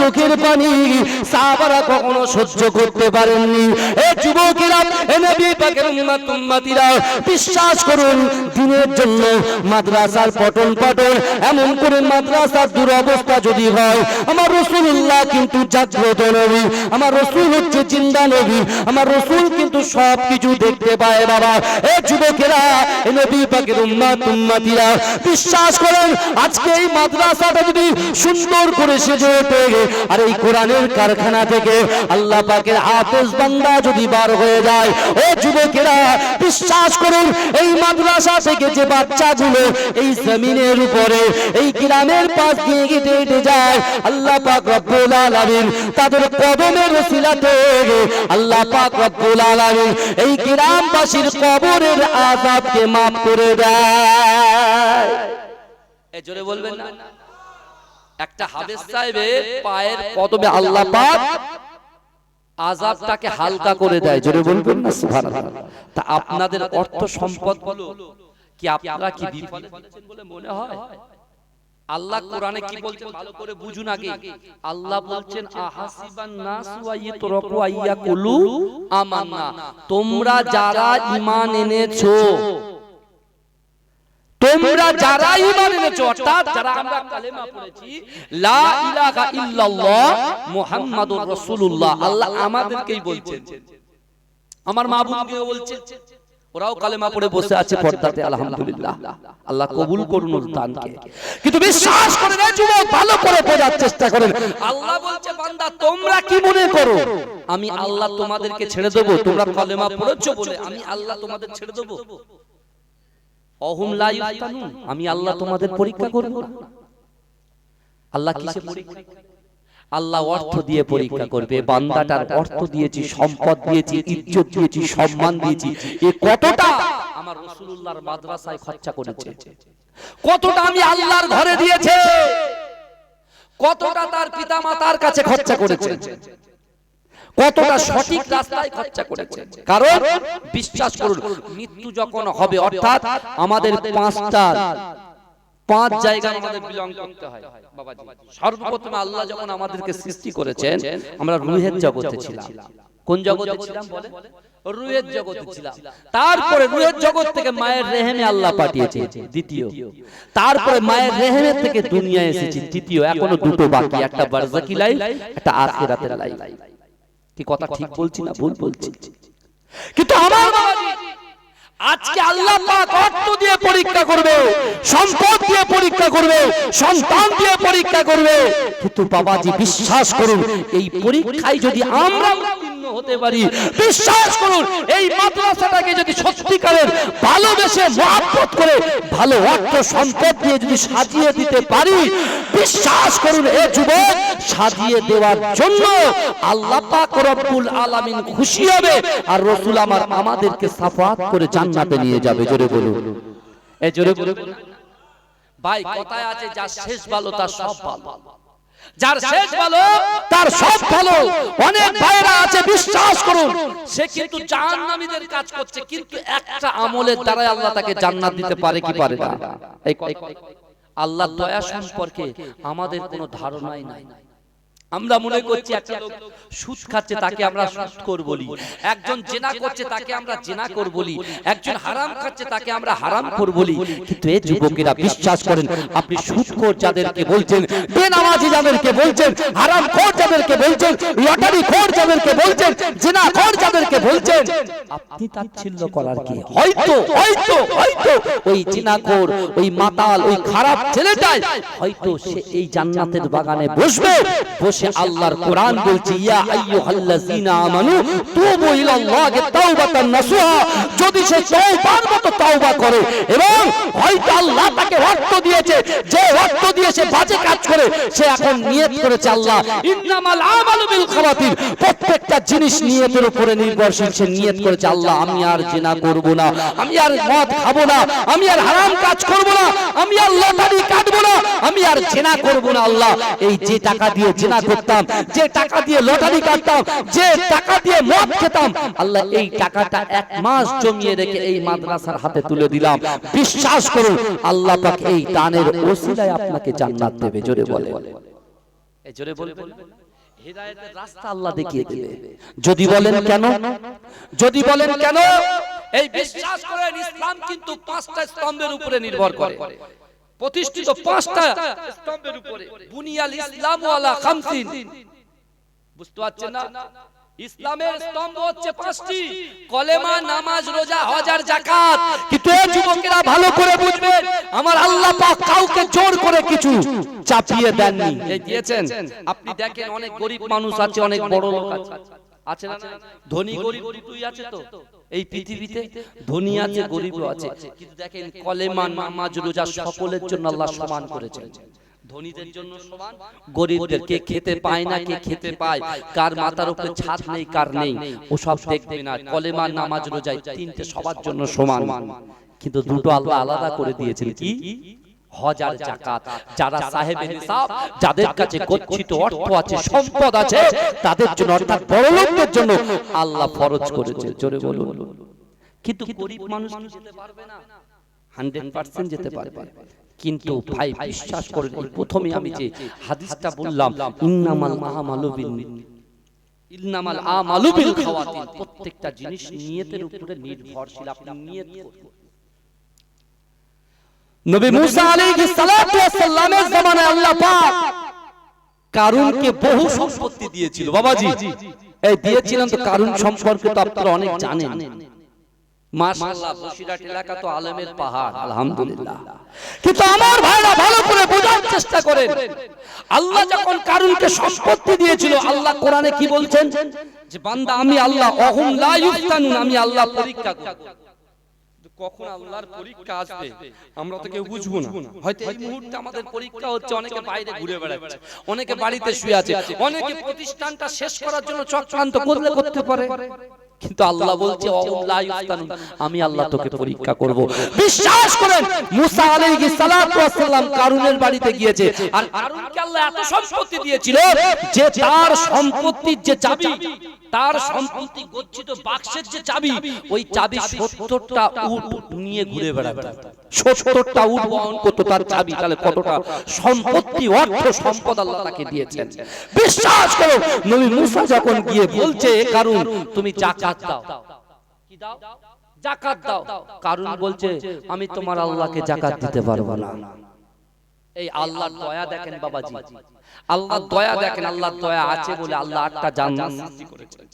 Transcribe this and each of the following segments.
চোখের পানি কখনো সহ্য করতে পারেননি। বিশ্বাস করুন, দিনের জন্য মাদ্রাসার পটন পটন এমন করে মাদ্রাসার দুরবস্থা যদি হয়, আমার রসুল্লাহ কিন্তু জাগ্রত নবী, আমার রসুল হচ্ছে জিন্দা নবী, আমার রসুল কিন্তু সব কিছু দেখতে পায় বাবা। এ যুবকেরা, এ নবী পাকের উম্মাত, উম্মাতিরা, বিশ্বাস করেন, আজকে এই মাদ্রাসাটা যদি সুন্দর করে সেজে ওঠে, আর এই কোরআনের কারখানা থেকে আল্লাহ পাকের হাফেজ বান্দা যদি বার হয়ে যায় ও যুবকেরা, বিশ্বাস করুন, এই মাদ্রাসা থেকে যে বাচ্চাগুলো এই জমিনের উপরে, এই গ্রামের পাশ দিয়ে হেঁটে হেঁটে যায়, আল্লাহ পাক রব্বুল আলামিন তাদের কদমের ওসিলাতে আল্লাহ পাক রব্বুল আলামিন এই গ্রামবাসীর কবরের আযাবকে maaf করে দেয়। এ জোরে বলবেন না? একটা হাবেস সাহেবের পায়ের কদমে আল্লাহ পাক আযাবটাকে হালকা করে দেয়। জোরে বলবেন না? সুবহানাল্লাহ। তা আপনাদের অর্থ সম্পদগুলো কি আপনারা কি বিফলে ফেলেছেন বলে মনে হয়? আল্লাহ কোরআনে কি বলছেন? ভালো করে বুঝুন আগে। আল্লাহ বলছেন আহাসিবান নাস ওয়া ইয়াতরাকু আইয়াকুলু আমান্না। তোমরা যারা ঈমান এনেছো। তোমরা যারা ঈমান এনেছো অর্থাৎ যারা আমরা কালেমা পড়েছি লা ইলাহা ইল্লাল্লাহ মুহাম্মাদুর রাসূলুল্লাহ। আল্লাহ আমাদেরকেই বলছেন। আমার মা বোনকেও বলছেন ওরাও কালেমা পড়ে বসে আছে পর্দাতে আলহামদুলিল্লাহ। আল্লাহ কবুল করুন ওর দানকে কিন্তু বিশ্বাস করেন এই যুবক ভালো করে বোঝার চেষ্টা করেন। আল্লাহ বলছে বান্দা তোমরা কি মনে করো? আমি আল্লাহ তোমাদেরকে ছেড়ে দেবো তোমরা কালেমা পড়েছো বলে আমি আল্লাহ তোমাদের ছেড়ে দেবো। অহুম লা ইফতানুন আমি আল্লাহ তোমাদের পরীক্ষা করব। না আল্লাহ কিসে পরীক্ষা আল্লাহ অর্থ দিয়ে পরীক্ষা করবে বান্দাটার অর্থ দিয়েছি সম্পদ দিয়েছি ইজ্জত দিয়েছি সম্মান দিয়েছি। এ কতটা আমার রাসূলুল্লাহর মাদ্রাসায় খরচা করেছে। কতটা আমি আল্লাহর ঘরে দিয়েছে। কতটা তার পিতামাতার কাছে খরচা করেছে। কতটা সঠিক রাস্তায় খরচা করেছে। কারণ বিশ্বাস করুন মৃত্যু যখন হবে অর্থাৎ আমাদের পাঁচটা পাঁচ জায়গায় আমাদের বিলং করতে হয়। বাবাজি সর্বপ্রথমে আল্লাহ যখন আমাদেরকে সৃষ্টি করেছেন আমরা রুহের জগতে ছিলাম। কোন জগতে ছিলাম বলে রুহের জগতে ছিলাম। তারপরে রুহের জগৎ থেকে মায়ের রেহেমে আল্লাহ পাঠিয়েছে দ্বিতীয়। তারপরে মায়ের রেহেমে থেকে দুনিয়া এসেছি তৃতীয়। এখনও দুটো বাকি একটা বারজাকি লাইফ একটা আখিরাতের লাইফ। কি কথা ঠিক বলছি না? ভুল বলছি। কিন্তু আমার বাবাজি আজকে আল্লাহ পাক অর্থ দিয়ে পরীক্ষা করবে, সম্পদ দিয়ে পরীক্ষা করবে, সন্তান দিয়ে পরীক্ষা করবে। কিন্তু বাবাজি, বিশ্বাস করুন, এই পরীক্ষায় যদি আমরা হতে পারি, বিশ্বাস করুন, এই মাদ্রাসাটাকে যদি সত্যিকারের ভালোবেসে মহাব্বত করে, ভালো অর্থ, সম্পদ দিয়ে যদি সাজিয়ে দিতে পারি বিশ্বাস করুন এ যুবক সাজিয়ে দেওয়ার জন্য আল্লাহ পাক রব্বুল আলামিন খুশি হবে আর রাসূল আমার আমাদেরকে সাফাত করে জান্নাতে নিয়ে যাবে জোরে বলুন। এ জোরে বলুন। ভাই কথায় আছে যার শেষ ভালো তার সব ভালো। যার শেষ ভালো তার সব ভালো। অনেক ভাইরা আছে বিশ্বাস করুন। সে কিন্তু জাহান্নামীদের কাজ করছে কিন্তু একটা আমলের দ্বারা আল্লাহ তাকে জান্নাত দিতে পারে কি পারে না? এই আল্লাহ দয়া সম্পর্কে আমাদের কোনো ধারণাই নাই। আমরা মনে করছি একটা লোক সুদ খাচ্ছে তাকে আমরা সুদ বলি। একজন জেনা করছে তাকে আমরা জেনা কর বলি। একজন হারাম খাচ্ছে তাকে আমরা হারাম কর বলি। কিন্তু এই যুবকেরা বিশ্বাস করেন আপনি সুদখোর যাদেরকে বলছেন বেনামাজি যাদেরকে বলছেন হারাম খোর যাদেরকে বলছেন লটারি খোর যাদেরকে বলছেন জেনা খোর যাদেরকে বলছেন। আপনি তাচ্ছিল্য করার কি? হয়তো হয়তো হয়তো ওই জিনাখোর ওই মাতাল ওই খারাপ ছেলেটাই হয়তো সে এই জান্নাতের বাগানে বসবে বসে আল্লাহর কোরআন বলছে, ইয়া আমানু, তুবু ইলাল্লাহি তাওবাতান নাসুহা। যদি সে তওবার মতো তওবা করে এবং হয়তো আল্লাহ তাকে দিয়েছে, যে দিয়ে সে বাজে কাজ করে, সে এখন নিয়ত করেছে, আল্লাহ, ইন্নামাল আমালু বিল খাওয়াতির প্রত্যেকটা জিনিস নিয়তের উপরে নির্ভরশীল, সে নিয়ত করেছে, আল্লাহ, আমি আর জিনা করব না, আমি আর মদ খাব না, আমি আর হারাম কাজ করব না, আমি আর লটারি কাটবো না, আমি আর জেনা করব না, আল্লাহ। এই যে টাকা দিয়ে জেনা করতাম যে টাকা দিয়ে লটারি কাটতাম যে টাকা দিয়ে মদ খেতাম আল্লাহ এই টাকাটা এক মাস জমিয়ে রেখে এই মাদ্রাসার হাতে তুলে দিলাম। বিশ্বাস করুন আল্লাহ পাক এই দানের ওসিলায় আপনাকে জান্নাত দেবে জোরে বলে জোরে বলবেন হেদায়েতের রাস্তা আল্লাহ দেখিয়ে দেবে। যদি বলেন কেন? যদি বলেন কেন? এই বিশ্বাস করেন ইসলাম কিন্তু পাঁচটা স্তম্ভের উপরে নির্ভর করে। প্রতিষ্ঠিত পাঁচটা স্তম্ভের উপরে, বুনিয়াল ইসলাম ওয়ালা খামসিন। বুঝতে পারছেন না? ইসলামের স্তম্ভ হচ্ছে পাঁচটি। কলেমা, নামাজ, রোজা, হজ আর যাকাত। কিন্তু এই যুবকেরা ভালো করে বুঝবেন আমার আল্লাহ পাক কাউকে জোর করে কিছু চাপিয়ে দেননি। এই দিয়েছেন। আপনি দেখেন অনেক গরিব মানুষ আছে, অনেক বড় লোক আছে। আছে না ধনী গরিব দুটোই আছে তো। এই পৃথিবীতে ধনী আছে গরিবও আছে। কিন্তু দেখেন কলেমা নামাজ রোজা সকলের জন্য আল্লাহ সমান করেছেন। ধনীদের জন্য সমান গরিবদের কে খেতে পায় না কে খেতে পায়। কার মাথার উপরে ছাদ নেই কার নেই ও সব দেখবে না। কলেমা নামাজ রোজায় তিনটে সবার জন্য সমান। কিন্তু দুটো আল্লাহ আলাদা করে দিয়েছেন কি? হজ আর জাকাত। যারা সাহেব নিসাব যাদের কাছে গচ্ছিত অর্থ আছে সম্পদ আছে তাদের জন্য অর্থাৎ বড় লোকদের জন্য আল্লাহ ফরজ করেছে জোরে বলুন। কিন্তু গরিব মানুষ যেতে পারবে না। হান্ড্রেড পার্সেন্ট যেতে পারবে। কিন্তু ভাই বিশ্বাস করেন প্রথমে আমি যে হাদিসটা বললাম ইন্নামাল বিন ইন্নামাল আমালু বিল খাওয়াতিন। প্রত্যেকটা জিনিস নিয়তের উপরে নির্ভরশীল। আপনি নিয়ত করুন নবী মুসা আলাইহিস সালাতু ওয়াস সালামের জামানায় আল্লাহ পাক কারুনকে বহু সম্পত্তি দিয়েছিল। বাবাজি এই দিয়েছিলেন তো কারুন সম্পর্কে তো আপনারা অনেক জানেন। মাশাআল্লাহ বসিরহাট এলাকা তো আলেমের পাহাড়। আলহামদুলিল্লাহ। কিন্তু আমার ভাইরা ভালো করে বোঝার চেষ্টা করেন। আল্লাহ যখন কারুনকে সম্পত্তি দিয়েছিল আল্লাহ কোরআনে কি বলছেন? যে বান্দা আমি আল্লাহ অহুম লা ইফতানুন আমি আল্লাহ পরীক্ষা করব। কখন আল্লাহর পরীক্ষা আসবে আমরা তো কেউ বুঝব না। হয়তো এই মুহূর্তে আমাদের পরীক্ষা হচ্ছে অনেকে বাইরে ঘুরে বেড়াচ্ছে। অনেকে বাড়িতে শুয়ে আছে। অনেকে প্রতিষ্ঠানটা শেষ করার জন্য চক্রান্ত করলে করতে পারে। কিন্তু আল্লাহ বলছে আমি আল্লাহ তোকে পরীক্ষা করব। বিশ্বাস করেন মুসা আলাইহিস সালাতু ওয়াস সালাম কারুনের বাড়িতে গিয়েছে। আর কারুনকে আল্লাহ এত সম্পত্তি দিয়েছিল যে তার সম্পত্তির যে চাবি তার সম্পত্তি গচ্ছিত বাক্সের যে চাবি ওই চাবি সত্তরটা উট নিয়ে ঘুরে বেড়াবে সত্তরটা উট বহন করতো তার চাবি তাহলে কতটা সম্পত্তি অর্থ সম্পদ আল্লাহ তাকে দিয়েছেন। বিশ্বাস করো নবী মুসা যখন গিয়ে বলছে কারণ তুমি জাকাত দাও। কি দাও? জাকাত দাও। কারণ বলছে আমি তোমার আল্লাহকে জাকাত দিতে পারব না। এই আল্লাহর দয়া দেখেন বাবাজি। আল্লাহর দয়া দেখেন আল্লাহর দয়া আছে বলে আল্লাহ আটটা জান্নাত সৃষ্টি করেছেন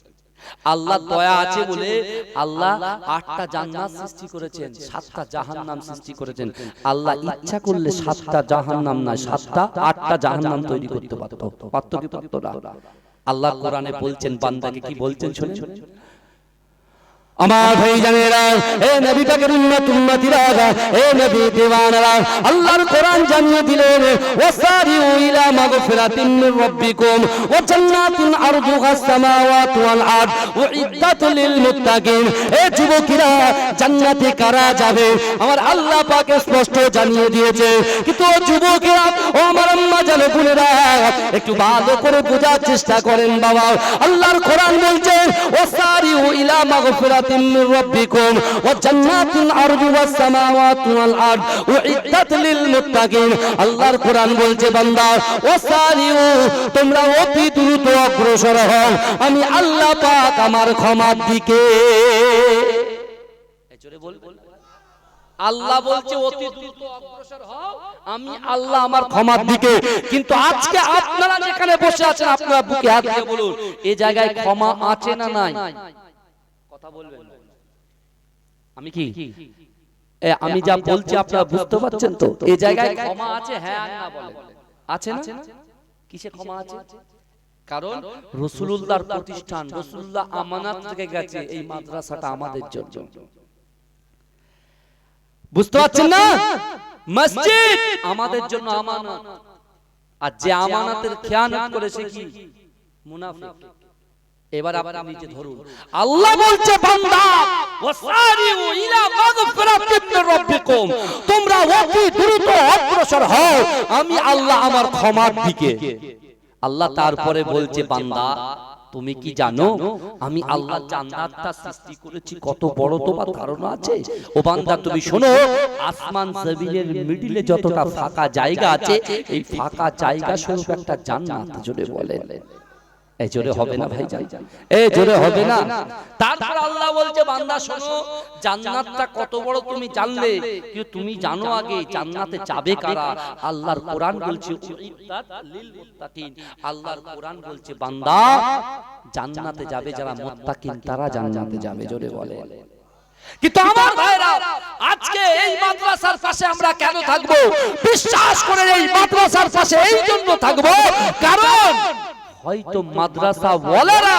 আল্লাহ দয়া আছে বলে আল্লাহ আটটা জান্নাত সৃষ্টি করেছেন সাতটা জাহান্নাম সৃষ্টি করেছেন। আল্লাহ ইচ্ছা করলে সাতটা জাহান্নাম না সাতটা আটটা জাহান্নাম তৈরি করতে পারত পারত কি পারত না? আল্লাহ কোরআনে বলছেন বান্দাকে কি বলছেন শুনে আমার ভাই জানেরা, এ নবী পাকের উম্মত, উম্মতিরা, এ নবী দিওয়ানারা, আল্লাহর কোরআন জানিয়ে দিলেন, ওয়াসারিউ ইলা মাগফিরাতিন মির রাব্বিকুম, ওয়া জান্নাতিন সামাওয়াতু ওয়াল আরদ লিল মুত্তাকিন। এ যুবকেরা, জান্নাতে কারা যাবে? আমার আল্লাহ পাক স্পষ্ট জানিয়ে দিয়েছে। কিন্তু ও যুবকেরা, ও আমার আম্মা জানো বোনেরা, একটু ভালো করে বোঝার চেষ্টা করেন বাবা। আল্লাহর কোরআন বলছেন ওয়াসারিউ ইলা মাগফিরাতিন সামাওয়াতু ওয়াল আরদ উইদ্দাত লিল মুত্তাকিন। বলছে, বান্দা তোমরা অতি দ্রুত অগ্রসর হও। আমি আল্লাহ পাক আমার ক্ষমার দিকে। আল্লাহ বলছে, অতি দ্রুত অগ্রসর হও। আমি আল্লাহ আমার ক্ষমার দিকে। কিন্তু আজকে আপনারা যেখানে বসে আছেন, আপনারা বুকে হাত দিয়ে বলুন এই জায়গায় ক্ষমা আছে না নাই? কথা বলবেন আমি কি? আমি যা বলছি আপনারা বুঝতে পারছেন তো? এই জায়গায় ক্ষমা আছে হ্যাঁ আর না বলেন। আছে না? কিসে ক্ষমা আছে? কারণ রসুলুল্লাহর প্রতিষ্ঠান রসুল্লাহ আমানাত থেকে গেছে এই মাদ্রাসাটা আমাদের জন্য। বুঝতে পারছেন না? মসজিদ আমাদের জন্য আমানত। আর যে আমানতের খেয়ানত করেছে কি? মুনাফিক। এবার আবার আমি যে ধরুন। আল্লাহ বলছে বান্দা ওয়াসারিউ ইলা মাগফিরাতিন রাব্বিকুম। তোমরা অতি দ্রুত অগ্রসর হও। আমি আল্লাহ আমার ক্ষমার দিকে। আল্লাহ তারপরে বলছে বান্দা তুমি কি জানো? আমি আল্লাহ জান্নাতটা সৃষ্টি করেছি কত বড় তোমার ধারণা আছে? ও বান্দা তুমি শোনো আসমান জমিনের মিডিলে যতটা ফাঁকা জায়গা আছে এই ফাঁকা জায়গা স্বরূপ একটা জান্নাত জোরে বলে এই জোরে হবে না ভাই যাই এই জোরে হবে না। তারপর আল্লাহ বলছে বান্দা শোনো জান্নাতটা কত বড় তুমি জানলে। কিন্তু তুমি জানো আগে জান্নাতে যাবে কারা? আল্লাহর কোরআন বলছে লিল মুত্তাকিন। আল্লাহর কোরআন বলছে বান্দা জান্নাতে যাবে যারা মুত্তাকিন তারা জান্নাতে যাবে জোরে বলে। কিন্তু আমার ভাইরা আজকে এই মাদ্রাসার পাশে আমরা কেন থাকব? বিশ্বাস করে এই মাদ্রাসার পাশে এই জন্য থাকব। কারণ হয়তো মাদ্রাসা ওয়ালারা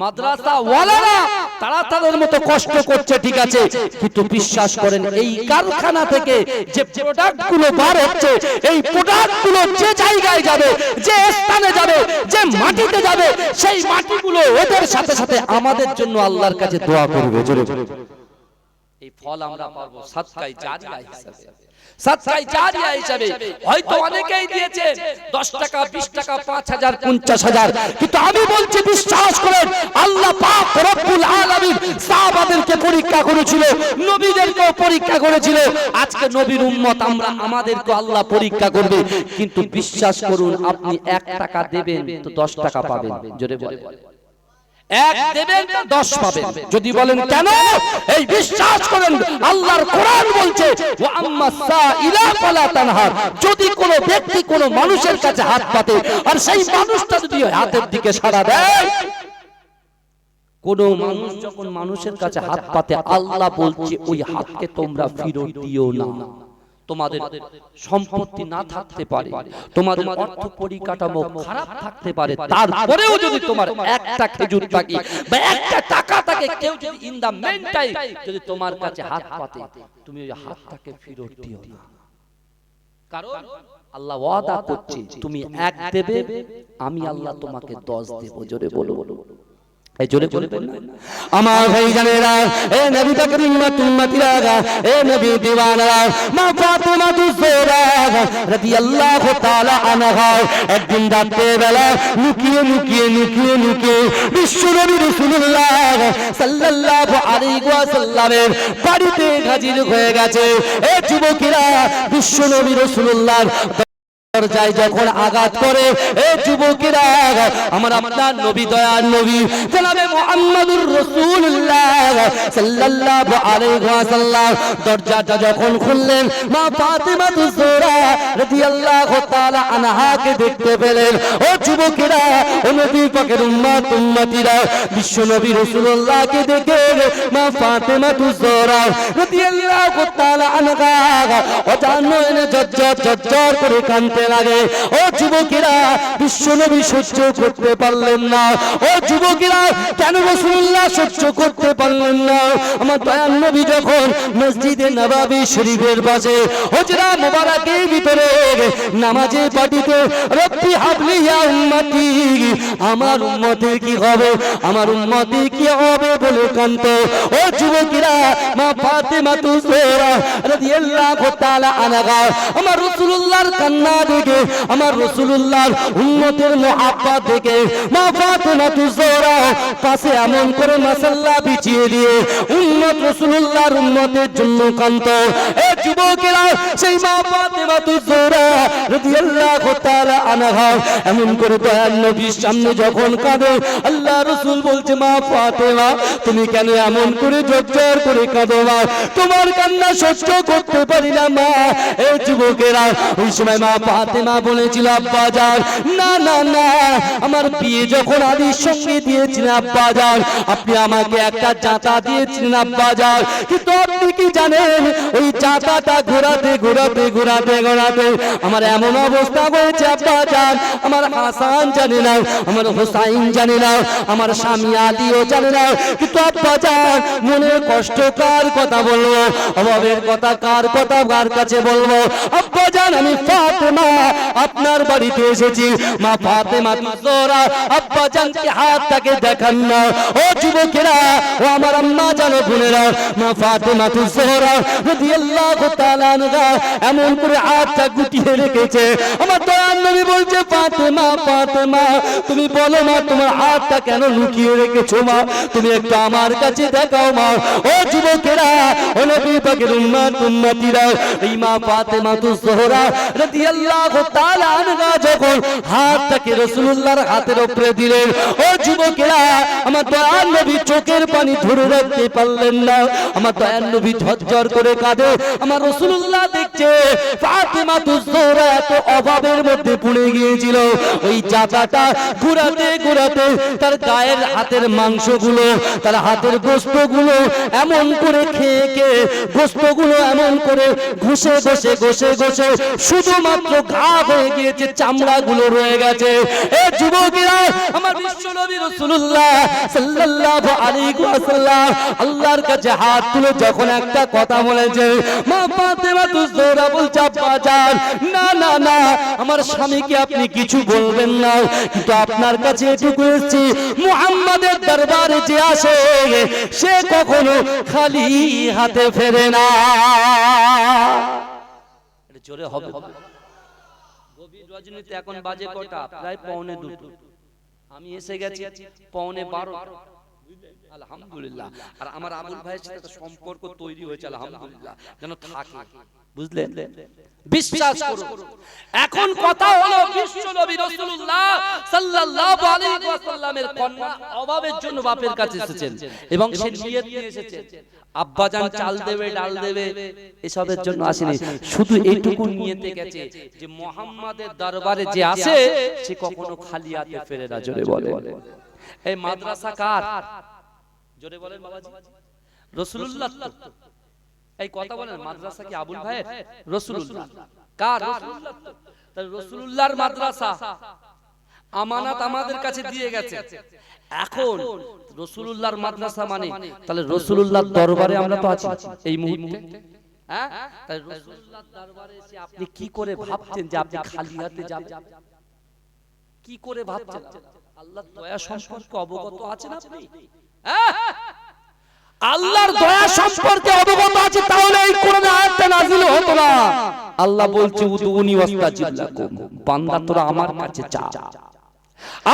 মাদ্রাসা ওয়ালারা তারা তাদের মতো কষ্ট করছে ঠিক আছে কিন্তু বিশ্বাস করেন এই কারখানা থেকে যে প্রোডাক্টগুলো বার হচ্ছে এই প্রোডাক্টগুলো যে জায়গায় যাবে যে স্থানে যাবে যে মাটিতে যাবে সেই মাটিগুলো ওদের সাথে সাথে আমাদের জন্য আল্লাহর কাছে দোয়া করবে। এই ফল আমরা পাবো সাতকাই জারিয়া হিসাবে। সাতকাই জারিয়া হিসাবে হয়তো অনেকেই দিয়েছে 10 টাকা 20 টাকা 5000 50000 কিন্তু আমি বলছি বিশ্বাস করেন আল্লাহ পাক রব্বুল আলামিন সাহাবাদেরকে পরীক্ষা করেছিল নবীদেরকেও পরীক্ষা করেছিল। আজকে নবীর উম্মত আমরা আমাদেরকে আল্লাহ পরীক্ষা করবে। কিন্তু বিশ্বাস করুন আপনি এক টাকা দেবেন তো 10 টাকা পাবেন। জোরে বলেন। এক দেবেন, দশ পাবেন। যদি বলেন কেন, এই বিশ্বাস করেন, আল্লাহর কোরআন বলছে যদি কোনো ব্যক্তি কোনো মানুষের কাছে হাত পাতে আর সেই মানুষটা যদি হাতের দিকে সাড়া দেয়, কোন মানুষ যখন মানুষের কাছে হাত পাতে আল্লাহ বলছে, ওই হাতকে তোমরা ফিরত দিও না। তোমাদের সম্পত্তি না থাকতে পারে। তোমাদের অর্থ পরিকাঠামো খারাপ থাকতে পারে। তারপরেও যদি তোমার একটা খেজুর থাকে বা একটা টাকা থাকে কেউ যদি ইন দা মেন টাইম যদি তোমার কাছে হাত পাতে তুমি ওই হাতটাকে ফেরত দিও না। কারণ আল্লাহ ওয়াদা করছে তুমি এক দেবে আমি আল্লাহ তোমাকে দশ দেব জোরে বলো। বলো। আমার ভাই জানেরা এ নবী বকর উম্মত এ নবী দিওয়ানারা মা ফাতেমা তুজোরা রাদিয়াল্লাহু তাআলা আনহা একদিন রাতের বেলা লুকিয়ে লুকিয়ে লুকিয়ে লুকিয়ে বিশ্ব নবী রাসূলুল্লাহ সাল্লাল্লাহু আলাইহি ওয়াসাল্লামের বাড়িতে হাজির হয়ে গেছে। এ যুবকেরা বিশ্ব নবী রাসূলুল্লাহর দরজায় যখন আঘাত করে, এ যুবকেরা, আমার আপনার নবী দয়ার নবী, জনাবে রাসূলুল্লাহ সাল্লাল্লাহু আলাইহি ওয়াসাল্লাম, দরজাটা যখন খুললেন, মা ফাতেমা রাদিয়াল্লাহু তাআলা আনহাকে দেখতে পেলেন। ও যুবকেরা, ও নবী পাকের উম্মত, উম্মতিরা, বিশ্ব নবী রাসূলুল্লাহকে দেখে মা ফাতেমা তুজোরা রাদিয়াল্লাহু তাআলা আনহা অজান্য এনে জজ্জর জজ্জর করে লাগে। ও যুবকেরা বিশ্ব নবী সহ্য করতে পারলেন না। ও যুবকেরা, কেন রাসূলুল্লাহ সহ্য করতে পারলেন না? আমার দয়াল নবী যখন মসজিদে নবাবী শরীফের পাশে হুজরা মোবারকের ভিতরে নামাজে পাটিতে, রব্বি হাবলি ইয়া উম্মতি আমার উম্মতের কি হবে? আমার উম্মতি কি হবে? বলে কান্ত ও যুবকেরা, মা ফাতেমা তুজোরা রাদিয়াল্লাহু তাআলা আনহা আমার রাসূলুল্লাহর কান্না দেখে আমার রাসূলুল্লাহর উম্মতের মুহাব্বত দেখে পাশে এমন করে মাসাল্লা বিছিয়ে দিয়ে উম্মতের জন্য কান্ত তুমি কেন এমন করে জর্জর করে কাঁদো মা তোমার কান্না সহ্য করতে পারি না মা। যুবকেরা, ওই সময় মা ফাতেমা বলেছিল, আব্বা যান। না না না। আমার বিয়ে যখন আদির সঙ্গে দিয়েছিলেন আব্বা যান, আপনি আমাকে একটা চাঁতা দিয়েছিলেন, আব্বা যান। কিন্তু আপনি কি জানেন, ওই চাঁতাটা ঘোরাতে ঘোরাতে ঘোরাতে ঘোরাতে আমার এমন অবস্থা হয়েছে, আব্বা যান। আমার হাসান জানে না, আমার হোসাইন জানে না, আমার স্বামী আলীও জানে না। কিন্তু আব্বা যান মনের কষ্ট কার কথা বলব? অভাবের কথা কার কথা কার কাছে বলব? আব্বা যান, আমি ফাতেমা আপনার বাড়িতে এসেছি। মা ফাতেমা জোরা আব্বা জানকে হাতটাকে দেখান না। ও যুবকেরা, ও আমার আম্মা জানো মা ফাতেমা জোরা রাদিয়াল্লাহু তাআলা এমন করে হাতটা গুটিয়ে রেখেছে। আমার নবী বলছে, ফাতেমা ফাতেমা, তুমি বলো মা, তোমার হাতটা কেন লুকিয়ে রেখেছো মা? তুমি একটু আমার কাছে দেখাও মা। ও যুবকেরা, ও নবী পাকের উম্মত উম্মতিরা, এই মা ফাতেমা রাদিয়াল্লাহু তাআলা আনহা যখন হাতটাকে রাসূলুল্লাহর হাতের উপরে দিলেন, ও যুবকেরা, আমার দয়ার নবী চোখের পানি ধরে রাখতে পারলেন না। আমার দয়ার নবী ঝরঝর করে কাঁদে। আমার রাসূলুল্লাহ দেখছে, ফাতেমা এত অভাবের মধ্যে পড়ে গিয়েছিল। ওই চাচাটা ঘুরাতে ঘুরাতে তার গায়ের হাতের মাংসগুলো, তার হাতের গোস্তগুলো এমন করে খেয়ে খেয়ে, গোস্তগুলো এমন করে ঘষে ঘষে ঘষে ঘষে শুধুমাত্র ঘা হয়ে গিয়েছে, চামড়াগুলো রয়ে গেছে। এ যুবকেরা, আমার বিশ্বনবী রাসূলুল্লাহ সাল্লাল্লাহু আলাইহি ওয়াসাল্লাম আল্লাহর কাছে হাত তুলে যখন একটা কথা বলেছে, মা ফাতেমা তু জোহরা বলছে, আব্বা জান না না না, আমার স্বামীকে আপনি কিছু বলবেন না, কিন্তু আপনার কাছে এটুকু এসেছি, মুহাম্মাদের দরবারে যে আসে, সে কখনো খালি হাতে ফেরে না। জোরে হবে। রজনীতে এখন বাজে কটা? প্রায় পৌনে দুটো। আমি এসে গেছি পৌনে বারো আলহামদুলিল্লাহ। আর আমার আবুল ভাইয়ের সাথে সম্পর্ক তৈরি হয়েছে, আলহামদুলিল্লাহ। যেন থাকে। বুঝলেন? বিশ্বাস করুন। এখন কথা হলো বিশ্ব নবী রাসূলুল্লাহ সাল্লাল্লাহু আলাইহি ওয়াসাল্লামের কন্যা অভাবের জন্য বাপের কাছে এসেছেন এবং সে নিয়ত নিয়ে এসেছেন। আব্বাজান চাল দেবে ডাল দেবে এসবের জন্য আসেনি। শুধু এইটুকু নিয়েতে গেছে যে মোহাম্মদের দরবারে যে আসে সে কখনো খালি হাতে ফেরে না জোরে বলে এই মাদ্রাসা কার? জোরে বলেন বাবাজি। রসুল্লাহ এই কথা বলেন মাদ্রাসা কি আবুল ভাইয়ের? রসুল্লাহ কার রসুল্লাহর মাদ্রাসা। আমানাত আমাদের কাছে দিয়ে গেছে। এখন রসুল্লাহর মাদ্রাসা মানে তাহলে রসুল্লাহর দরবারে আমরা তো আছি। এই মুহূর্তে। হ্যাঁ? তাহলে রসুল্লাহর দরবারে এসে আপনি কি করে ভাবছেন যে আপনি খালি হাতে যাবেন? কি করে ভাবছেন? আল্লাহ দয়া সম্পর্কে অবগত আছেন আপনি? হ্যাঁ? আল্লাহর দয়া সম্পর্কে অবগত আছে, তাহলে এই কোরআনে আয়াতটা নাযিল হতো না। আল্লাহ বলছে উদুনি ওয়াস্তাজিব লাকুম, বান্দা তোরা আমার কাছে চা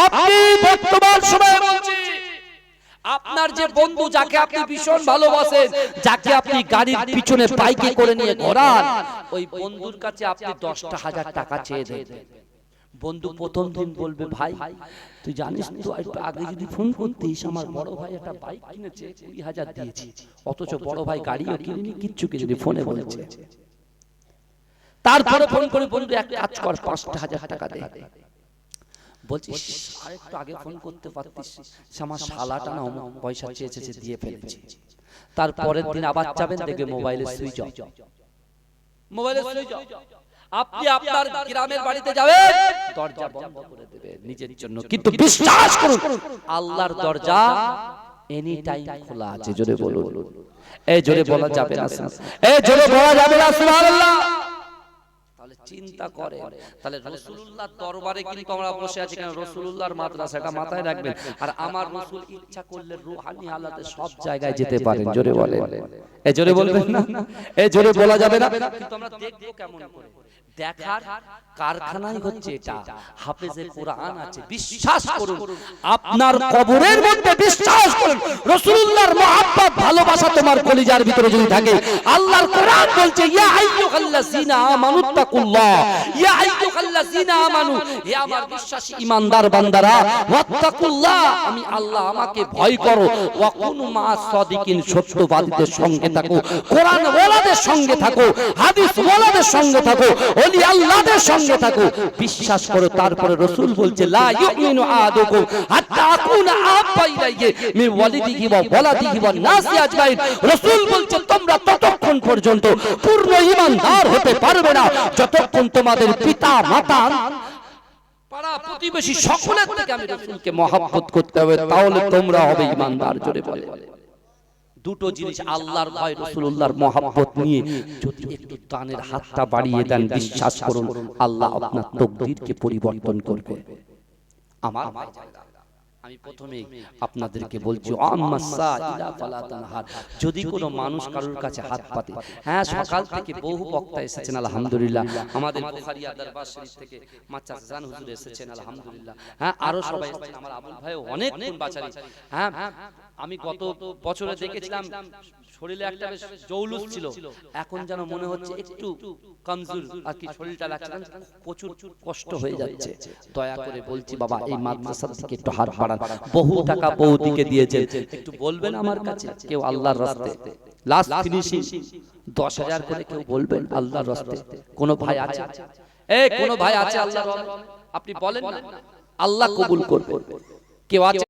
আপনি বর্তমান সময়ে বলছি, আপনার যে বন্ধু যাকে আপনি ভীষণ ভালোবাসেন, যাকে আপনি গাড়ির পিছনে বাইকে করে নিয়ে ঘোরান, ওই বন্ধুর কাছে আপনি দশটা হাজার টাকা চেয়ে দেবেন বন্ধু প্রথম দিন বলবে ভাই তুই জানিস তো একটু আগে যদি ফোন করতিস আমার বড় ভাই একটা বাইক কিনেছে কুড়ি হাজার দিয়েছি। অথচ বড় ভাই গাড়িও কিনেনি কিচ্ছু কিছু যদি ফোনে বলেছে। তারপরে ফোন করে বন্ধু এক কাজ কর পাঁচটা হাজার টাকা দে। বলছিস আরেকটু আগে ফোন করতে পারতিস আমার শালাটা না পয়সা চেয়েছে দিয়ে ফেলেছি। তারপরের দিন আবার যাবেন দেখবে মোবাইলে সুইচ অফ মোবাইলে সুইচ অফ। আপনি আপনার গ্রামের বাড়িতে যাবেন দরজা বন্ধ করে দেবে নিজের জন্য। কিন্তু বিশ্বাস করুন আল্লাহর দরজা এনি টাইম খোলা আছে জোরে বলুন। এই জোরে বলা যাবে না এই জোরে বলা যাবে না সুবহানাল্লাহ। তাহলে চিন্তা করে তাহলে রসুল্লাহর দরবারে কিন্তু আমরা বসে আছি কেন? রসুল্লাহর মাদ্রাসা এটা মাথায় রাখবেন। আর আমার রসুল ইচ্ছা করলে রুহানি হালাতে সব জায়গায় যেতে পারেন জোরে বলেন। এ জোরে বলবেন না এ জোরে বলা যাবে না। কিন্তু আমরা দেখব কেমন করে দেখার কারখানাই হচ্ছে এটা। হাফেজে কোরআন আছে। বিশ্বাস করুন। আপনার কবরের মধ্যে বিশ্বাস করুন। রাসূলুল্লাহর মহব্বত ভালোবাসা তোমার কলিজার ভিতরে যদি থাকে। আল্লাহর কোরআন বলছে ইয়া আইয়ুহাল্লাযিনা আমানু তাকুল্লাহ। ইয়া আইয়ুহাল্লাযিনা আমানু। হে আমার বিশ্বাসী ঈমানদার বান্দারা ওয়াত্তাকুল্লাহ। আমি আল্লাহ আমাকে ভয় করো। ওয়া কুনু মা সাদিকিন সত্যবাদীদের সঙ্গে থাকো। কোরআন ওয়ালাদের সঙ্গে থাকো। হাদিস ওয়ালাদের সঙ্গে থাকো। ওলি আল্লাহদের সঙ্গে থাকো। বিশ্বাস করো তারপরে রাসূল বলছে লা ইউমিনু আহাদুকুম হাত্তা আকুনা আব্বা ইলাইহি মিন ওয়ালিদিহি ওয়া ওয়ালাদিহি ওয়ান নাসি আজমাইন। রাসূল বলছে তোমরা ততক্ষণ পর্যন্ত পূর্ণ ঈমানদার হতে পারবে না। যতক্ষণ তোমাদের পিতা মাতা পাড়া প্রতিবেশী সকলের থেকে আমি রাসূলকে মহব্বত করতে হবে তাহলে তোমরা হবে ঈমানদার জোরে বলে। দুটো জিনিস আল্লাহর ভয় রসুল্লাহর মহাব্বত নিয়ে যদি একটু দানের হাতটা বাড়িয়ে দেন বিশ্বাস করুন আল্লাহ আপনার তকদিরকে পরিবর্তন করবে। আমার আমি প্রথমে আপনাদেরকে বলছি। যদি কোনো মানুষ কারোর কাছে হাত পাতে হ্যাঁ সকাল থেকে বহু বক্তা এসেছেন আলহামদুলিল্লাহ। আমাদের বুখারিয়া দরবার শরীফ থেকে মাচ্চা জান হুজুর এসেছেন আলহামদুলিল্লাহ। হ্যাঁ আরও সবাই আমার আবুল ভাইও অনেক বাচারি হ্যাঁ আমি গত বছরে দেখেছিলাম শরীরে একটা বেশ জৌলুস ছিল। এখন যেন মনে হচ্ছে একটু কমজোর আর কি শরীরটা লাগছে প্রচুর কষ্ট হয়ে যাচ্ছে। দয়া করে বলছি বাবা এই মাদ্রাসার দিকে একটু হাত বাড়ান। বহু টাকা বহু দিকে দিয়েছেন। একটু বলবেন আমার কাছে? কেউ আল্লাহর রাস্তে? লাস্ট ফিনিশিং দশ হাজার করে কেউ বলবেন আল্লাহর রাস্তে? কোন ভাই আছে? এই কোন ভাই আছে আল্লাহর? আপনি বলেন না। আল্লাহ কবুল করবে। কেউ আছে